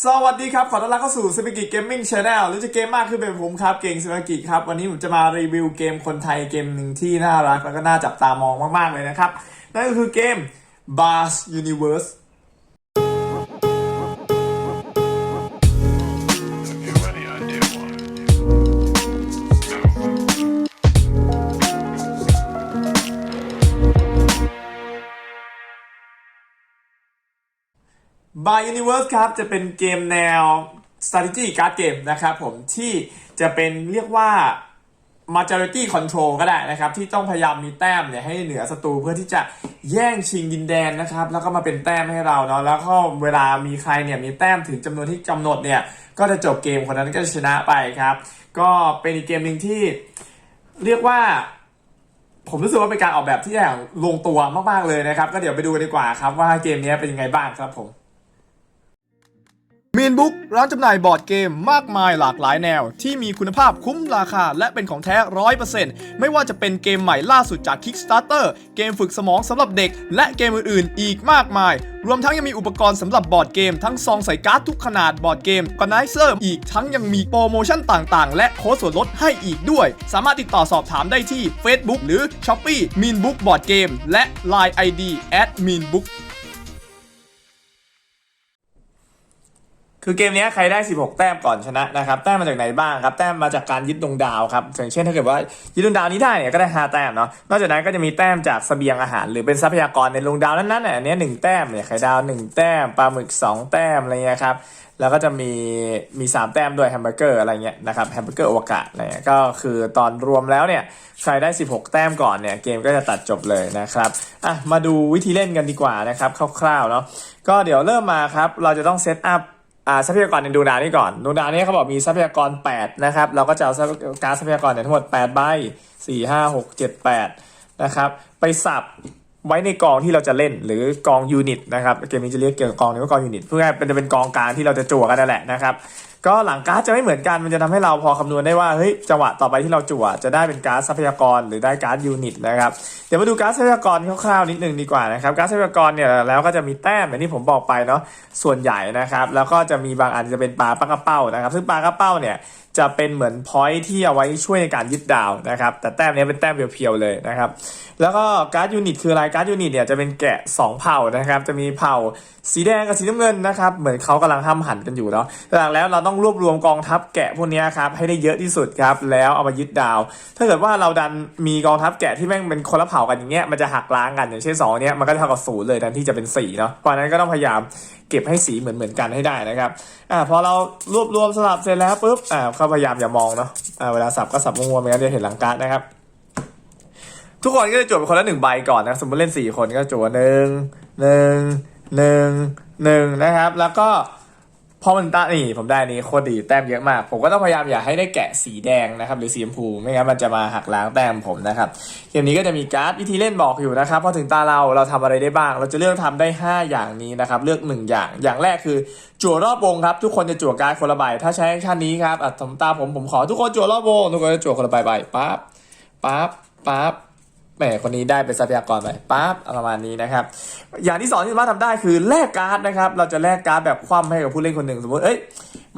สวัสดีครับ ขอต้อนรับเข้าสู่สปิกิเกมมิ่งชาแนลหรือจะเกมมากขึ้นเป็นผมครับ เก่งสปิกิครับ วันนี้ผมจะมารีวิวเกมคนไทยเกมหนึ่งที่น่ารัก แล้วก็น่าจับตามองมาก ๆ เลยนะครับ นั่นก็คือเกม Bars Universe Bar Universe ครับจะเป็นเกมแนว strategy card game นะครับผมที่จะเป็นเรียกว่า majority control ก็ได้นะครับ ที่ต้องพยายามมีแต้มเนี่ยให้เหนือศัตรูเพื่อที่จะแย่งชิงดินแดนนะครับ แล้วก็มาเป็นแต้มให้เราเนาะแล้วก็เวลามีใครเนี่ยมีแต้มถึงจำนวนที่กำหนดเนี่ยก็จะจบเกมคนนั้นก็จะชนะไปครับ ก็เป็นอีกเกมหนึ่งที่เรียกว่า ผมรู้สึกว่าเป็นการออกแบบที่อย่างลงตัวมากๆเลยนะครับ ก็เดี๋ยวไปดูกันดีกว่าครับว่าเกมนี้เป็นยังไงบ้างครับผม มีนบุ๊กร้านจำหน่ายบอร์ดเกมมากมายหลากหลายแนว ที่มีคุณภาพคุ้มราคาและเป็นของแท้ร้อยเปอร์เซ็นต์ไม่ว่าจะเป็นเกมใหม่ล่าสุดจาก Kickstarter เกมฝึกสมองสำหรับเด็ก และเกมอื่นๆ อีกมากมาย รวมทั้งยังมีอุปกรณ์สำหรับบอร์ดเกม ทั้งซองใส่การ์ดทุกขนาดบอร์ดเกมก o นเซอร์อีกทั้งยังมีโปรโมชั่นต่างๆ และโค้ดส่วนลดให้อีกด้วย สามารถติดต่อสอบถามได้ที่ Facebook หรือ Shopee Meanbook Board Game และ Line ID @meanbook คือเกมนี้ใครได้ 16 แต้มก่อนชนะนะครับ แต้มมาจากไหนบ้างครับ แต้มมาจากการยึดดวงดาวครับอย่างเช่นถ้าเกิดว่ายึดดวงดาวนี้ได้เนี่ยก็ได้ 5 แต้มเนาะ นอกจากนั้นก็จะมีแต้มจากเสบียงอาหาร หรือเป็นทรัพยากรในดวงดาวนั้นๆเนี่ยอันนี้หนึ่งแต้มเนี่ยไข่ดาว 1 แต้มปลาหมึก 2 แต้มอะไรเงี้ยครับ แล้วก็จะมีมี 3 แต้มด้วยแฮมเบอร์เกอร์อะไรเงี้ยนะครับแฮมเบอร์เกอร์อวกาศอะไรเงี้ยก็คือตอนรวมแล้วเนี่ยใครได้ 16 แต้มก่อนเนี่ยเกมก็จะตัดจบเลยนะครับอะมาดูวิธีเล่นกันดีกว่านะครับคร่าวๆเนาะก็เดี๋ยวเริ่มมาครับเราจะต้องเซตอัพอ่า ทรัพยากรในดวงดาวนี้ก่อนดวงดาวนี้เขาบอกมีทรัพยากร 8 นะครับ เราก็จะเอาการทรัพยากรเนี่ยทั้งหมด8ใบ4 5 6 7 8 นะครับ ไปสับไว้ในกองที่เราจะเล่นหรือกองยูนิตนะครับเกมนี้จะเรียกเกี่ยวกับกองนี้ว่ากองยูนิตเพื่อเป็นจะเป็นกองกลางที่เราจะจั่วกันนั่นแหละนะครับ ก็หลังก๊าซจะไม่เหมือนกันมันจะทำให้เราพอคำนวณได้ว่าเฮ้ยจังหวะต่อไปที่เราจั่วจะได้เป็นก๊าซทรัพยากรหรือได้ก๊าซยูนิตนะครับเดี๋ยวมาดูก๊าซทรัพยากรคร่าวๆนิดนึงดีกว่านะครับก๊าซทรัพยากรเนี่ยแล้วก็จะมีแต้มอย่างที่ผมบอกไปเนาะส่วนใหญ่นะครับแล้วก็จะมีบางอันจะเป็นปลาปลากระเป้านะครับ ซึ่งปลากระเป้าเนี่ย จะเป็นเหมือนพอยที่เอาไว้ช่วยในการยึดดาวนะครับ แต่แต้มนี้เป็นแต้มเพียวๆเลยนะครับ แล้วก็การ์ดยูนิตคืออะไรการ์ดยูนิตเนี่ยจะเป็นแกะ 2 เผ่านะครับ จะมีเผ่าสีแดงกับสีน้ำเงินนะครับ เหมือนเขากำลังห้ำหันกันอยู่เนาะหลังแล้วเราต้องรวบรวมกองทัพแกะพวกนี้ครับให้ได้เยอะที่สุดครับ แล้วเอามายึดดาว ถ้าเกิดว่าเราดันมีกองทัพแกะที่แม่งเป็นคนละเผ่ากันอย่างเงี้ยมันจะหักล้างกันอย่างเช่นสองเนี้ยมันก็เท่ากับศูนย์เลยแทนที่จะเป็นสี่เนาะเพราะนั้นก็ต้องพยายาม เก็บให้สีเหมือนเหมือนๆกันให้ได้นะครับอ่าพอเรารวบรวมสลับเสร็จแล้วปุ๊บอ่าเขาพยายามอย่ามองเนาะอ่าเวลาสับก็สับงัวๆไม่งั้นจะเห็นหลังการ์ดนะครับ ทุกคนก็จะจวดคนละหนึ่งใบก่อนนะสมมติเล่นสี่คนก็จวดหนึ่งหนึ่งหนึ่งหนึ่งนะครับ แล้วก็ พอมันตานี่ผมได้นี้โคตรดีแต้มเยอะมาก ผมก็ต้องพยายามอย่าให้ได้แกะสีแดงนะครับหรือสีชมพูไม่งั้นมันจะมาหักล้างแต้มผมนะครับเกมนี้ก็จะมีการ์ดวิธีเล่นบอกอยู่นะครับพอถึงตาเราเราทำอะไรได้บ้าง เราจะเลือกทำได้ 5 อย่างนี้นะครับเลือก 1 อย่าง อย่างแรกคือ จั่วรอบวงครับทุกคนจะจั่วการ์ดคนละใบถ้าใช้แอคชั่นนี้ครับอะตาผมผมขอทุกคนจั่วรอบวงทุกคนจะจั่วคนละใบใบปั๊บปั๊บปั๊บ แหมคนนี้ได้เป็นทรัพยากรไปปั๊บประมาณนี้นะครับ อย่างที่สองที่สามารถทำได้คือแลกการ์ดนะครับ เราจะแลกการ์ดแบบคว่ำให้กับผู้เล่นคนหนึ่งสมมติเอ้ย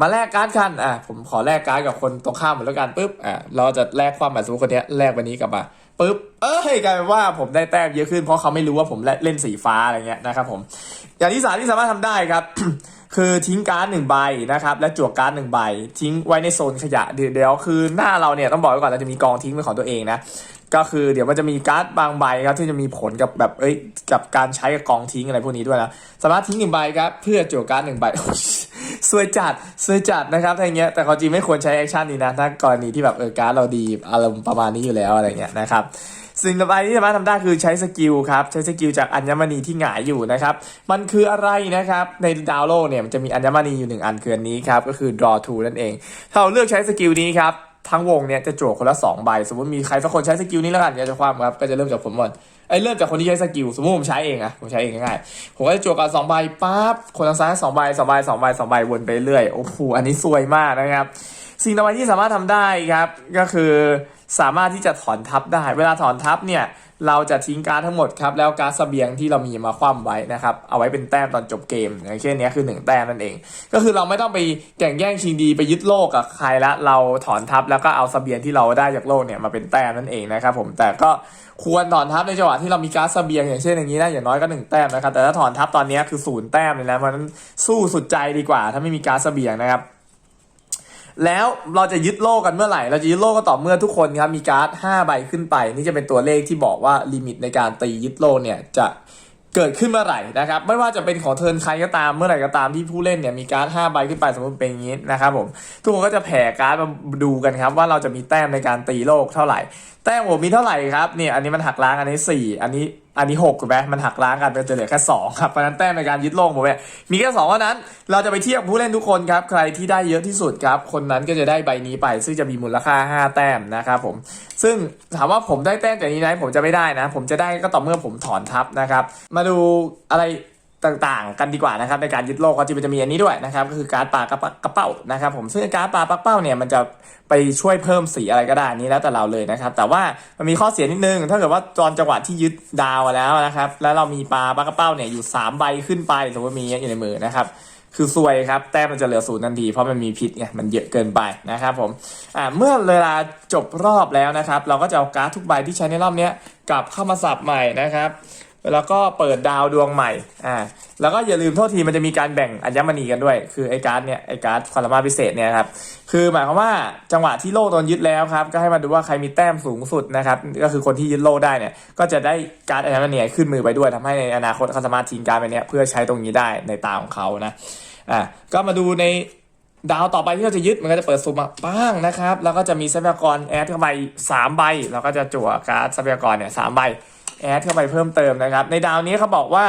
มาแลกการ์ดกันอะผมขอแลกการ์ดกับคนตรงข้ามเหมือนแล้วกันปุ๊บอะเราจะแลกความแบบสมมติคนนี้แลกวันนี้กลับมาปุ๊บเอ้ยกลายเป็นว่าผมได้แต้มเยอะขึ้นเพราะเขาไม่รู้ว่าผมเล่นสีฟ้าอะไรเงี้ยนะครับผมอย่างที่สามที่สามารถทำได้ครับ คือทิ้งการ์ดหนึ่งใบนะครับและจั่วการ์ดหนึ่งใบ ทิ้งไว้ในโซนขยะเดี๋ยวเดี๋ยวคือหน้าเราเนี่ยต้องบอกไว้ก่อนเราจะมีกองทิ้งเป็นของตัวเองนะ ก็คือเดี๋ยวมันจะมีการ์ดบางใบครับที่จะมีผลกับแบบเอ้ยกับการใช้กับกองทิ้งอะไรพวกนี้ด้วยนะสามารถทิ้งหนึ่งใบครับเพื่อจั่วการ์ดหนึ่งใบสวยจัดสวยจัดนะครับอย่างเงี้ยแต่ความจริงไม่ควรใช้แอคชั่นนี้นะถ้ากรณีที่แบบเออการ์ดเราดีอารมณ์ประมาณนี้อยู่แล้วอะไรเงี้ยนะครับสิ่งต่อไปที่สามารถทำได้คือใช้สกิลครับใช้สกิลจากอัญมณีที่หงายอยู่นะครับมันคืออะไรนะครับในดาวโลกเนี่ยมันจะมีอัญมณีอยู่หนึ่งอันคืออันนี้ครับก็คือ draw to นั่นเองถ้าเราเลือกใช้สกิลนี้ครับ ทั้งวงเนี่ยจะจั่วคนละสองใบ สมมติมีใครสักคนใช้สกิลนี้แล้วกันอยากจะความครับก็จะเริ่มจากผมก่อนไอ้เริ่มจากคนที่ใช้สกิลสมมติผมใช้เองอะผมใช้เองง่ายๆผมก็จะจั่วกันสองใบปั๊บคนทางซ้ายสองใบสองใบสองใบสองใบวนไปเรื่อยโอ้โหอันนี้ซวยมากนะครับ สิ่งต่อไปที่สามารถทำได้ครับก็คือ สามารถที่จะถอนทับได้ เวลาถอนทับเนี่ยเราจะทิ้งการทั้งหมดครับแล้วการ์ดเสบียงที่เรามีมาคว่ำไว้นะครับเอาไว้เป็นแต้มตอนจบเกมอย่างเช่นนี้คือหนึ่งแต้มนั่นเอง ก็คือเราไม่ต้องไปแข่งแย่งชิงดีไปยึดโลกกับใครละเราถอนทับแล้วก็เอาสเสบียงที่เราได้จากโลกเนี่ยมาเป็นแต้มนั่นเองนะครับผมแต่ก็ควรถอนทับในจังหวะที่เรามีการ์ดเสบียงอย่างเช่นอย่างนี้นะอย่างน้อยก็หนึ่งแต้มนะครับแต่ถ้าถอนทับตอนนี้คือศูนย์แต้มเลยนะเพราะนั้นสู้สุดใจดีกว่า ถ้าไม่มีการ์ดเสบียงนะครับ แล้วเราจะยึดโลกกันเมื่อไหร่ เราจะยึดโลกก็ต่อเมื่อทุกคนครับมีการ์ด5ใบขึ้นไป นี่จะเป็นตัวเลขที่บอกว่าลิมิตในการตียึดโลกเนี่ยจะเกิดขึ้นเมื่อไหร่นะครับไม่ว่าจะเป็นของเทิร์นใครก็ตามเมื่อไหร่ก็ตามที่ผู้เล่นเนี่ยมีการ์ด5ใบขึ้นไปสมมติเป็นอย่างนี้นะครับผมทุกคนก็จะแผ่การ์ดมาดูกันครับว่าเราจะมีแต้มในการตีโลกเท่าไหร่ แต้มผมมีเท่าไหร่ครับเนี่ยอันนี้มันหักล้างอันนี้ 4 อันนี้ อันนี้6ถูกไหมมันหักล้างกันเป็นจะเหลือแค่2ครับเพราะนั้นแต้มในการยึดโลกผมเนี่ยมีแค่2เท่านั้น เราจะไปเทียบผู้เล่นทุกคนครับ ใครที่ได้เยอะที่สุดครับ คนนั้นก็จะได้ใบนี้ไป ซึ่งจะมีมูลค่า 5 แต้มนะครับผม ซึ่งถามว่าผมได้แต้มจากนี้ไหมผมจะไม่ได้นะ ผมจะได้ก็ต่อเมื่อผมถอนทับนะครับ มาดูอะไร ต่างๆ กันดีกว่านะครับในการยึดโลกก็จะมันจะมีอันนี้ด้วยนะครับก็คือการ์ดปลากระกระเป้านะครับผมซึ่งการ์ดปลาปักเป้าเนี่ยมันจะไปช่วยเพิ่มสีอะไรก็ได้นี้แล้วแต่เราเลยนะครับแต่ว่ามันมีข้อเสียนิดนึง ถ้าเกิดว่าตอนจังหวะที่ยึดดาวแล้วนะครับแล้วเรามีปลาปลากระเป้าเนี่ยอยู่3ใบขึ้นไปสมมติมีอยู่ในมือนะครับคือซวยครับแต้มมันจะเหลือศูนย์ทันทีเพราะมันมีพิษไงมันเยอะเกินไปนะครับผมอ่าเมื่อเวลาจบรอบแล้วนะครับ เราก็จะเอาการ์ดทุกใบที่ใช้ในรอบนี้กลับเข้ามาสับใหม่นะครับ แล้วก็เปิดดาวดวงใหม่อ่าแล้วก็อย่าลืมโทษทีมันจะมีการแบ่งอัญมณีกันด้วย คือไอ้การ์ดเนี่ยไอ้การ์ดความสามารถพิเศษเนี่ยครับคือหมายความว่าจังหวะที่โล่โดนยึดแล้วครับก็ให้มาดูว่าใครมีแต้มสูงสุดนะครับก็คือคนที่ยึดโล่ได้เนี่ยก็จะได้การ์ดอัญมณีขึ้นมือไปด้วยทำให้ในอนาคตเขาสามารถทิ้งการ์ดไปเนี้ยเพื่อใช้ตรงนี้ได้ในตาของเขานะอ่าก็มาดูในดาวต่อไปที่เราจะยึดมันก็จะเปิดซูมมาป้างนะครับ แล้วก็จะมีทรัพยากรแอดเข้าไปสามใบ แล้วก็จะจั่วการ์ดทรัพยากรเนี่ยสามใบ แอดเข้าไปเพิ่มเติมนะครับ ในดาวนี้เขาบอกว่า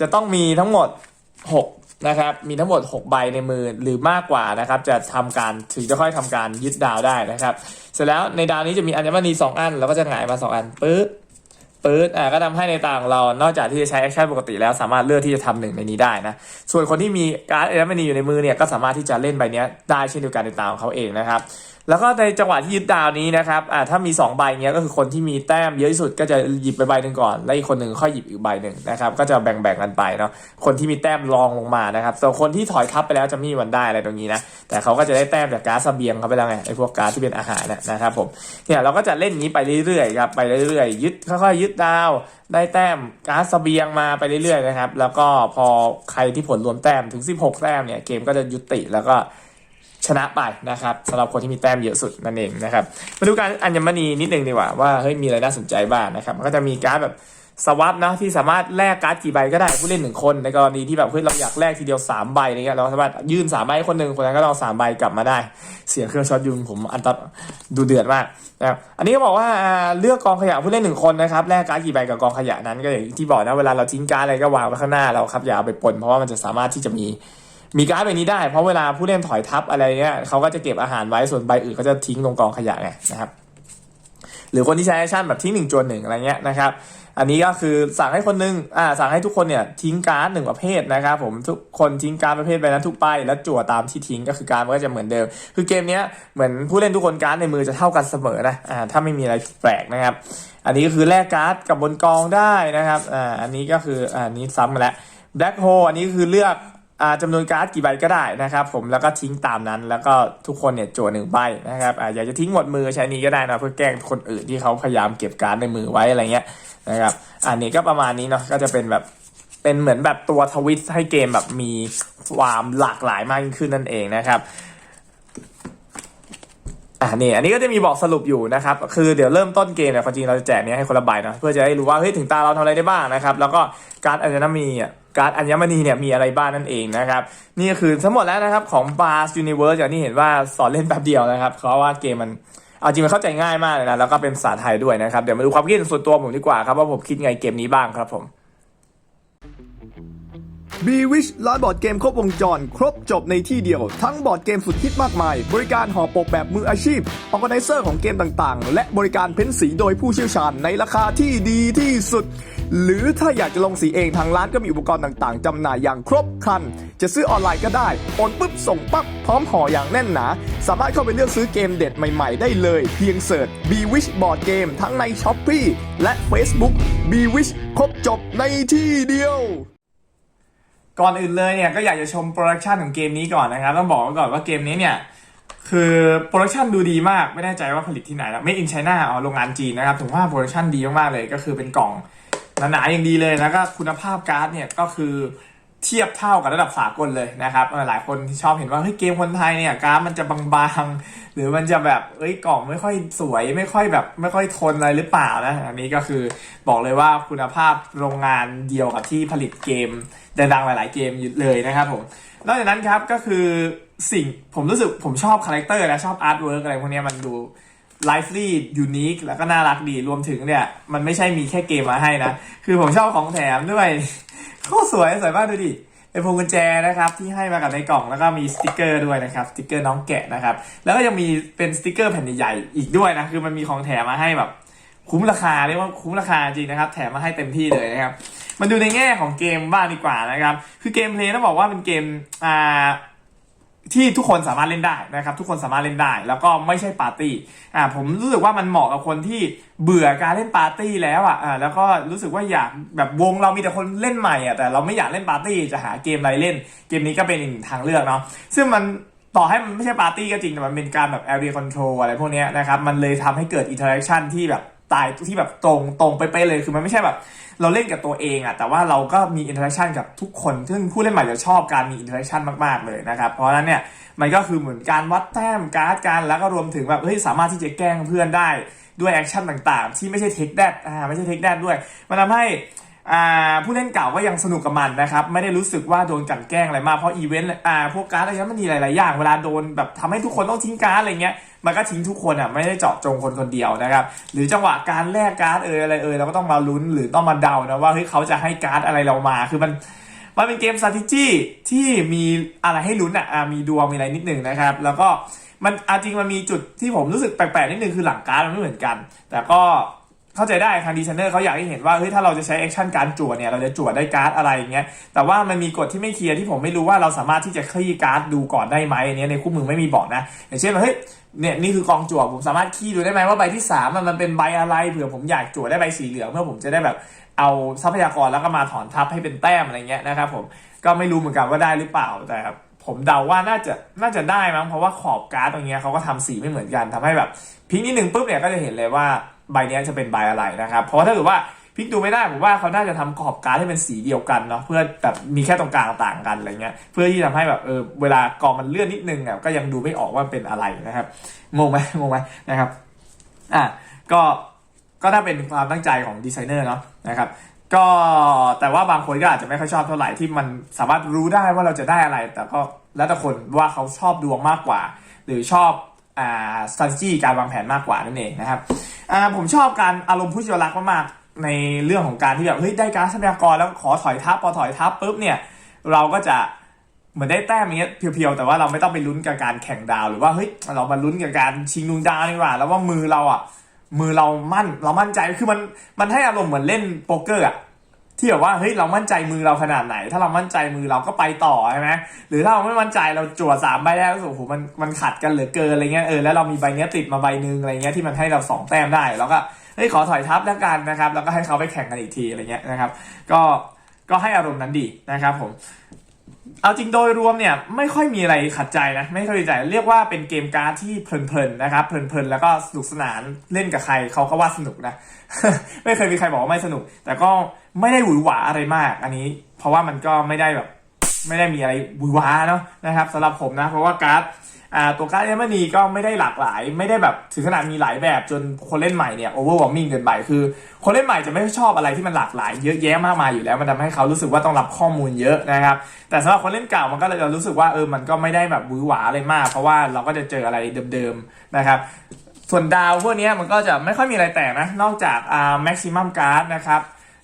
จะต้องมีทั้งหมด 6 นะครับ มีทั้งหมด 6 ใบในมือหรือมากกว่านะครับ จะทำการถึงจะค่อยทำการยึดดาวได้นะครับ เสร็จแล้วในดาวนี้จะมีอัญมณี2อันเราก็จะหงายมา 2 อันปื๊ดปื๊ดอ่าก็ทำให้ในตาของเรา นอกจากที่จะใช้แอคชั่นปกติแล้วสามารถเลือกที่จะทำหนึ่งในนี้ได้นะ ส่วนคนที่มีการ์ดอัญมณีอยู่ในมือเนี่ยก็สามารถที่จะเล่นใบเนี้ยได้เช่นเดียวกันในตาของเขาเองนะครับ แล้วก็ในจังหวะที่ยึดดาวนี้นะครับอ่าถ้ามี 2 ใบเงี้ยก็คือคนที่มีแต้มเยอะที่สุดก็จะหยิบไปใบหนึ่งก่อน แล้วอีกคนหนึ่งค่อยหยิบอีกใบหนึ่งนะครับ ก็จะแบ่งๆกันไปเนาะ คนที่มีแต้มรองลงมานะครับ ส่วนคนที่ถอยทับไปแล้วจะไม่มีวันได้อะไรตรงนี้นะ แต่เขาก็จะได้แต้มจากการ์ดเสบียงเขาไปแล้วไง ไอ้พวกการที่เป็นอาหารนะครับผม เนี่ยเราก็จะเล่นนี้ไปเรื่อยๆครับ ไปเรื่อยๆ ยึดค่อยๆยึดดาว ได้แต้มการ์ดเสบียงมาไปเรื่อยๆนะครับ แล้วก็พอใครที่ผลรวมแต้มถึง 16 แต้มเนี่ยเกมก็จะยุติแล้วก็ ชนะไปนะครับสำหรับคนที่มีแต้มเยอะสุดนั่นเองนะครับมาดูการอัญมณีนิดนึงดีกว่าว่าเฮ้ยมีอะไรน่าสนใจบ้างนะครับมันก็จะมีการดแบบสวับนะที่สามารถแลกการ์ดกี่ใบก็ได้ผู้เล่นหนึ่งคนในกรณีที่แบบเฮ้ยเราอยากแลกทีเดียว3ใบอะไรเงี้ยเราสามารถยื่น3ใบให้คนหนึ่งคนนั้นก็เอาสามใบกลับมาได้ เสียงเครื่องช็อตยุงผมอันตรดูเดือดมากนะครับอันนี้ก็บอกว่าอ่าเลือกกองขยะผู้เล่นหนึ่งคนนะครับแลกการ์ดกี่ใบกับกองขยะนั้นก็อย่างที่บอกนะเวลาเราทิ้งการ์ดอะไรก็วางไว้ข้างหน้าเราครับอย่าเอาไปปนเพราะว่ามันจะสามารถที่จะมี มีการ์ดใบนี้ได้เพราะเวลาผู้เล่นถอยทับอะไรเงี้ยเขาก็จะเก็บอาหารไว้ส่วนใบอื่นเขาจะทิ้งลงกองขยะไงนะครับหรือคนที่ใช้แอคชั่นแบบทิ้งหนึ่งจวนหนึ่งอะไรเงี้ยนะครับอันนี้ก็คือสั่งให้คนหนึงอ่าสั่งให้ทุกคนเนี่ยทิ้งการ์ดหนึ่งประเภทนะครับผมทุกคนทิ้งการ์ดประเภทไปนั้นทุกใบแล้วจั่วตามที่ทิ้งก็คือการ์ดมันก็จะเหมือนเดิม คือเกมเนี้ยเหมือนผู้เล่นทุกคนการ์ดในมือจะเท่ากันเสมอนะอ่าถ้าไม่มีอะไรแปลกนะครับ อันนี้ก็คือแลกการ์ดกับบนกองได้นะครับอ่าอันนี้ก็คืออ่านี้ซ้ำมาแล้ว Black Hole อันนี้คือเลือก จำนวนการ์ดกี่ใบก็ได้นะครับผมแล้วก็ทิ้งตามนั้น แล้วก็ทุกคนเนี่ยจั่วหนึ่งใบนะครับอาอยากจะทิ้งหมดมือใช้นี้ก็ได้นะเพื่อแกล้งคนอื่นที่เขาพยายามเก็บการ์ดในมือไว้อะไรเงี้ยนะครับอันนี้ก็ประมาณนี้เนาะก็จะเป็นแบบเป็นเหมือนแบบตัวทวิสต์ให้เกมแบบมีความหลากหลายมากยิ่งขึ้นนั่นเองนะครับอ่านี่อันนี้ก็จะมีบอกสรุปอยู่นะครับ คือเดี๋ยวเริ่มต้นเกมเนี่ยความจริงเราจะแจกเนี้ยให้คนละใบนะเพื่อจะได้รู้ว่าเฮ้ยถึงตาเราทำอะไรได้บ้างนะครับ แล้วก็การอัญมณีอะ การอัญมณีเนี่ยมีอะไรบ้างนั่นเองนะครับ นี่คือทั้งหมดแล้วนะครับของ Bars Universe อย่างที่เห็นว่าสอนเล่นแป๊บเดียวนะครับ เพราะว่าเกมมันเอาจริงมันเข้าใจง่ายมากเลยนะแล้วก็เป็นภาษาไทยด้วยนะครับ เดี๋ยวมาดูความคิดส่วนตัวผมดีกว่าครับว่าผมคิดไงเกมนี้บ้างครับผม b w i s h ร้านบอร์ดเกมครบวงจร ครบจบในที่เดียว ทั้งบอร์ดเกมสุดฮิตมากมาย บริการห่อปกแบบมืออาชีพออ g a แ i เซอร์ของเกมต่างๆ และบริการเพ้นสีโดยผู้เชี่ยวชาญในราคาที่ดีที่สุด หรือถ้าอยากจะลงสีเองทางร้านก็มีอุปกรณ์ต่างๆจำหน่ายอย่างครบครัน จะซื้อออนไลน์ก็ได้โอนปุ๊บส่งปั๊บพร้อมห่ออย่างแน่นหนา สามารถเข้าไปเลือกซื้อเกมเด็ดใหม่ๆ ได้เลย เพียงเสิร์ช b w i s h Board Game ทั้งใน s h อ p e e และ Facebook b w i s h ครบจบในที่เดียวก่อนอื่นเลยเนี่ยก็อยากจะชมโปรดักชันของเกมนี้ก่อนนะครับต้องบอกก่อนว่าเกมนี้เนี่ยคือโปรดักชันดูดีมากไม่แน่ใจว่าผลิตที่ไหนแล้วไม่อินไชน่าอ๋อโรงงานจีนนะครับถึงว่าโปรดักชันดีมากๆเลยก็คือเป็นกล่อง หนาๆอย่างดีเลยแล้วก็คุณภาพการ์ดเนี่ยก็คือเทียบเท่ากับระดับสากลเลยนะครับหลายคนที่ชอบเห็นว่าเฮ้ยเกมคนไทยเนี่ยการ์ดมันจะบางๆ หรือมันจะแบบเอ้ยกล่องไม่ค่อยสวย ไม่ค่อยแบบไม่ค่อยทนอะไรหรือเปล่านะอันนี้ก็คือบอกเลยว่าคุณภาพโรงงานเดียวกับที่ผลิตเกมดังๆหลาย ๆ เกมเลยนะครับผมนอกจากนั้นครับก็คือสิ่งผมรู้สึกผมชอบคาแรคเตอร์นะชอบอาร์ตเวิร์กอะไรพวกนี้มันดู lively unique แล้วก็น่ารักดีรวมถึงเนี่ย มันไม่ใช่มีแค่เกมมาให้นะ คือผมชอบของแถมด้วยโคตรสวยสวยมากดูดิเป็นพวงกุญแจนะครับที่ให้มากับในกล่องแล้วก็มีสติกเกอร์ด้วยนะครับสติกเกอร์น้องแกะนะครับ แล้วก็ยังมีเป็นสติกเกอร์แผ่นใหญ่ๆอีกด้วยนะคือมันมีของแถมมาให้แบบ คุ้มราคาเรียกว่าคุ้มราคาจริงนะครับ แถมมาให้เต็มที่เลยนะครับ มันดูในแง่ของเกมบ้างดีกว่านะครับ คือเกมเพลย์ต้องบอกว่าเป็นเกมอ่า ที่ทุกคนสามารถเล่นได้นะครับ ทุกคนสามารถเล่นได้ แล้วก็ไม่ใช่ปาร์ตี้อ่าผมรู้สึกว่ามันเหมาะกับคนที่เบื่อการเล่นปาร์ตี้แล้วอะอ่าแล้วก็รู้สึกว่าอยากแบบวงเรามีแต่คนเล่นใหม่อะแต่เราไม่อยากเล่นปาร์ตี้จะหาเกมอะไรเล่น เกมนี้ก็เป็นอีกหนึ่งทางเลือกเนาะซึ่งมันต่อให้มันไม่ใช่ปาร์ตี้ก็จริงแต่มันเป็นการแบบ area control อะไรพวกนี้นะครับมันเลยทำให้เกิด interaction ที่แบบ ตายที่แบบตรงตรงไปไปเลยคือมันไม่ใช่แบบ เราเล่นกับตัวเองอะแต่ว่าเราก็มีอินเทอร์แอคชั่นกับทุกคนซึ่งผู้เล่นใหม่จะชอบการมีอินเทอร์แอคชั่นมากๆเลยนะครับเพราะฉะนั้นเนี่ยมันก็คือเหมือนการวัดแต้มการ์ดกันแล้วก็รวมถึงแบบเฮ้ยสามารถที่จะแกล้งเพื่อนได้ด้วยแอคชั่นต่างๆ ที่ไม่ใช่เทคแดดอ่าไม่ใช่เทคแดดด้วย มันทำให้อ่าผู้เล่นเก่าก็ยังสนุกกับมันนะครับ ไม่ได้รู้สึกว่าโดนกลันแกล้งอะไรมากเพราะอีเวนต์อ่าพวกการ์ดอะไรนั้นมันมีหลายๆอย่าง เวลาโดนแบบทำให้ทุกคนต้องทิ้งการ์ดอะไรเงี้ย มันก็ทิ้งทุกคนอะไม่ได้เจาะจงคนคนเดียวนะครับหรือจังหวะการแลกการ์ดเอยอะไรเอยเราก็ต้องมาลุ้นหรือต้องมาเดานะว่าเฮ้ยเขาจะให้การ์ดอะไรเรามาคือมันมันเป็นเกม strategy ที่มีอะไรให้ลุ้นอะมีดวงมีอะไรนิดหนึ่งนะครับ แล้วก็มันอาจริงมันมีจุดที่ผมรู้สึกแปลกๆนิดนึงคือหลังการดมันไม่เหมือนกัน แต่ก็ เข้าใจได้ทางดีไซเนอร์เขาอยากให้เห็นว่าเฮ้ยถ้าเราจะใช้แอคชั่นการจั่วเนี่ยเราจะจั่วได้การ์ดอะไรอย่างเงี้ยแต่ว่ามันมีกฎที่ไม่เคลียร์ที่ผมไม่รู้ว่าเราสามารถที่จะคลี่การ์ดดูก่อนได้ไหมอันนี้ในคู่มือไม่มีบอกนะอย่างเช่นว่าเฮ้ยเนี่ยนี่คือกองจั่วผมสามารถคีย์ดูได้ไหมว่าใบที่สามมันมันเป็นใบอะไรเผื่อผมอยากจั่วได้ใบสีเหลืองเพื่อผมจะได้แบบเอาทรัพยากรแล้วก็มาถอนทับให้เป็นแต้มอะไรเงี้ยนะครับผมก็ไม่รู้เหมือนกันว่าได้หรือเปล่าแต่ผมเดาว่าน่าจะน่าจะได้มั้งเพราะว่าขอบการ์ดตรงเนี้ยเขาก็ทำสีไม่เหมือนกันทำให้แบบพลิกนิดหนึ่งปุ๊บเนี่ยก็จะเห็นเลยว่า ใบเนี้ยจะเป็นใบอะไรนะครับ เพราะว่าถ้าเกิดว่าพลิกดูไม่ได้ผมว่าเขาน่าจะทำขอบการ์ดให้เป็นสีเดียวกันเนาะเพื่อแบบมีแค่ตรงกลางต่างกันอะไรเงี้ยเพื่อที่ทำให้แบบเออเวลากองมันเลื่อนนิดนึงอะก็ยังดูไม่ออกว่าเป็นอะไรนะครับงงไหมงงไหมนะครับอะก็ก็น่าเป็นความตั้งใจของดีไซเนอร์เนาะนะครับก็แต่ว่าบางคนก็อาจจะไม่ค่อยชอบเท่าไหร่ที่มันสามารถรู้ได้ว่าเราจะได้อะไร แต่ก็แล้วแต่คนว่าเขาชอบดวงมากกว่า หรือชอบ อ่า strategy การวางแผนมากกว่านั่นเองนะครับอ่าผมชอบการอารมณ์ผู้ชรักมากๆในเรื่องของการที่แบบเฮ้ยได้การทรัพยากรแล้วขอถอยทับพอถอยทับปุ๊บเนี่ยเราก็จะเหมือนได้แต้มอย่างเงี้ยเพียวๆ แต่ว่าเราไม่ต้องไปลุ้นกับการแข่งดาวหรือว่าเฮ้ยเรามาลุ้นกับการชิงดวงดาวดีกว่า แล้วว่ามือเราอะมือเรามั่นเรามั่นใจคือมันมันให้อารมณ์เหมือนเล่นโป๊กเกอร์อะ ที่แบบว่าเฮ้ยเรามั่นใจมือเราขนาดไหน ถ้าเรามั่นใจมือเราก็ไปต่อใช่ไหมหรือถ้าเราไม่มั่นใจเราจั่วสามใบแรกรู้สึกโอ้โหมันมันขัดกันเหลือเกินอะไรเงี้ยเออแล้วเรามีใบเนี้ยติดมาใบหนึ่งอะไรเงี้ยที่มันให้เราสองแต้มได้แล้วก็เฮ้ยขอถอยทับแล้วกันนะครับแล้วก็ให้เขาไปแข่งกันอีกทีอะไรเงี้ยนะครับ ก็ก็ให้อารมณ์นั้นดีนะครับผม เอาจริงโดยรวมเนี่ยไม่ค่อยมีอะไรขัดใจนะไม่ค่อยใจเรียกว่าเป็นเกมการ์ดที่เพลินๆนะครับเพลินๆแล้วก็สนุกสนานเล่นกับใครเขาก็ว่าสนุกนะไม่เคยมีใครบอกว่าไม่สนุก แต่ก็ไม่ได้หวือหวาอะไรมาก อันนี้ เพราะว่ามันก็ไม่ได้แบบ ไม่ได้มีอะไรหวือหวาเนาะนะครับสำหรับผมนะ เพราะว่าการ์ด อ่าตัวการ์ดเอมนีก็ไม่ได้หลากหลาย ไม่ได้แบบถึงขนาดมีหลายแบบจนคนเล่นใหม่เนี่ยโอเวอร์วอร์มิ่งเกินไปคือ คนเล่นใหม่จะไม่ชอบอะไรที่มันหลากหลาย เยอะแยะมากมายอยู่แล้วมันทำให้เขารู้สึกว่าต้องรับข้อมูลเยอะนะครับแต่สำหรับคนเล่นเก่ามันก็เลยจะรู้สึกว่าเออมันก็ไม่ได้แบบวือหวาอะไรมาก เพราะว่าเราก็จะเจออะไรเดิมๆนะครับส่วนดาวพวกนี้มันก็จะไม่ค่อยมีอะไรแตกนะ นอกจากอ่า maximum card นะครับ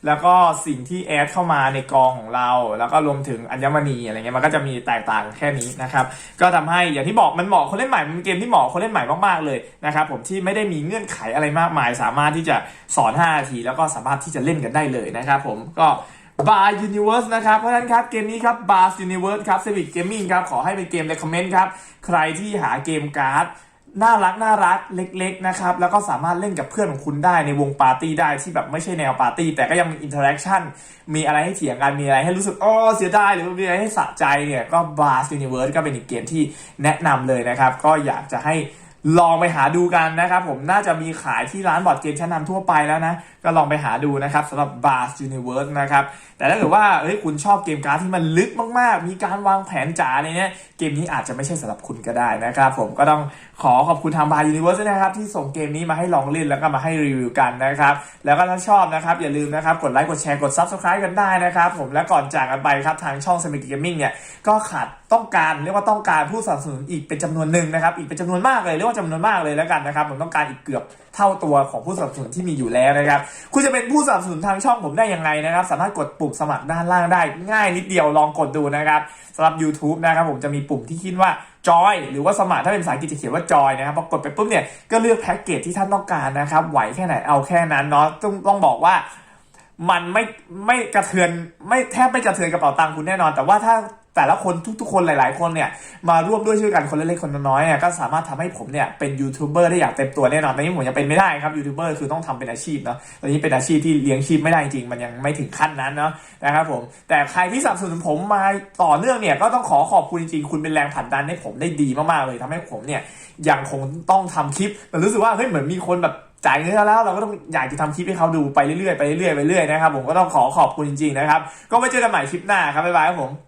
แล้วก็สิ่งที่แอดเข้ามาในกองของเรา แล้วก็รวมถึงอัญมณีอะไรเงี้ยมันก็จะมีแตกต่างแค่นี้นะครับ ก็ทำให้อย่างที่บอกมันเหมาะคนเล่นใหม่มันเกมที่เหมาะคนเล่นใหม่มากๆเลยนะครับผมที่ไม่ได้มีเงื่อนไขอะไรมากมาย สามารถที่จะสอน5นาที แล้วก็สามารถที่จะเล่นกันได้เลยนะครับผมก็บาร์ Universe นะครับ เพราะฉะนั้นครับ เกมนี้ครับ b a r Universe ครับ Civic Gaming ครับ ขอให้เป็นเกม recommend ครับ ใครที่หาเกมการ์ด น่ารักน่ารักเล็กๆนะครับแล้วก็สามารถเล่นกับเพื่อนของคุณได้ในวงปาร์ตี้ได้ที่แบบไม่ใช่แนวปาร์ตี้ แต่ก็ยังมีอินเทอร์แอคชั่นมีอะไรให้เถียงกันมีอะไรให้รู้สึกอ๋อเสียดายหรือมีอะไรให้สะใจเนี่ยก็ b a r Universe ก็เป็นอีกเกมที่แนะนำเลยนะครับ ก็อยากจะให้ ลองไปหาดูกันนะครับผมน่าจะมีขายที่ร้านบอร์ดเกมชั้นนำทั่วไปแล้วนะ ก็ลองไปหาดูนะครับสำหรับ Bars Universe นะครับ แต่ถ้าเกิดว่าเฮ้ยคุณชอบเกมการ์ดที่มันลึกมากๆ มีการวางแผนจ๋าในเนี้ยเกมนี้อาจจะไม่ใช่สำหรับคุณก็ได้นะครับผมก็ต้องขอขอบคุณทาง Bar Universe ด้วยนะครับ ที่ส่งเกมนี้มาให้ลองเล่นแล้วก็มาให้รีวิวกันนะครับ แล้วก็ถ้าชอบนะครับ อย่าลืมนะครับกดไลค์กดแชร์กด Subscribe กันได้นะครับผมและก่อนจากกันไปครับทางช่อง Semic Gaming เนี่ยก็ขาดต้องการเรียกว่าต้องการผู้สนับสนุนอีกเป็นจำนวนหนึ่งนะครับ อีกเป็นจำนวนมากเลยเรียกว่าจำนวนมากเลยแล้วกันนะครับผมต้องการอีกเกือบเท่าตัวของผู้สนับสนุนที่มีอยู่แล้วนะครับ คุณจะเป็นผู้สนับสนุนทางช่องผมได้ยังไงนะครับ สามารถกดปุ่มสมัครด้านล่างได้ ง่ายนิดเดียวลองกดดูนะครับสำหรับ YouTube นะครับผมจะมีปุ่มที่คิดว่าจอยหรือว่าสมัครถ้าเป็นภาษาอังกฤษจะเขียนว่าจอยนะครับพอกดไปปุ๊บเนี่ยก็เลือกแพ็กเกจที่ท่านต้องการนะครับไหวแค่ไหนเอาแค่นั้นเนาะต้องต้องบอกว่ามันไม่ไม่กระเทือนไม่แทบไม่กระเทือนกระเป๋าตังค์คุณแน่นอน แต่ว่าถ้าแต่ละคนทุกๆ คนหลาย ๆ คนเนี่ยมาร่วมด้วยช่วยกันคนเล็กๆคนน้อยๆเนี่ยก็สามารถทำให้ผมเนี่ยเป็นยูทูบเบอร์ได้อย่างเต็มตัวแน่นอนตอนนี้ผมยังเป็นไม่ได้ครับยูทูบเบอร์คือต้องทำเป็นอาชีพเนาะตอนนี้เป็นอาชีพที่เลี้ยงชีพไม่ได้จริงมันยังไม่ถึงขั้นนั้นเนาะนะครับผมแต่ใครที่สนับสนุนผมมาต่อเนื่องเนี่ยก็ต้องขอขอบคุณจริงๆคุณเป็นแรงผลักดันให้ผมได้ดีมากๆเลยทำให้ผมเนี่ยยังคงต้องทำคลิปมันรู้สึกว่าเฮ้ยเหมือนมีคนแบบจ่ายเงินเราแล้วเราก็ต้องอยากจะทำคลิปให้เขาดูไปเรื่อยๆไปเรื่อยๆไปเรื่อยๆนะครับผมก็ต้องขอขอบคุณจริงๆนะครับก็ไว้เจอกันใหม่คลิปหน้าครับบ๊ายบายครับผม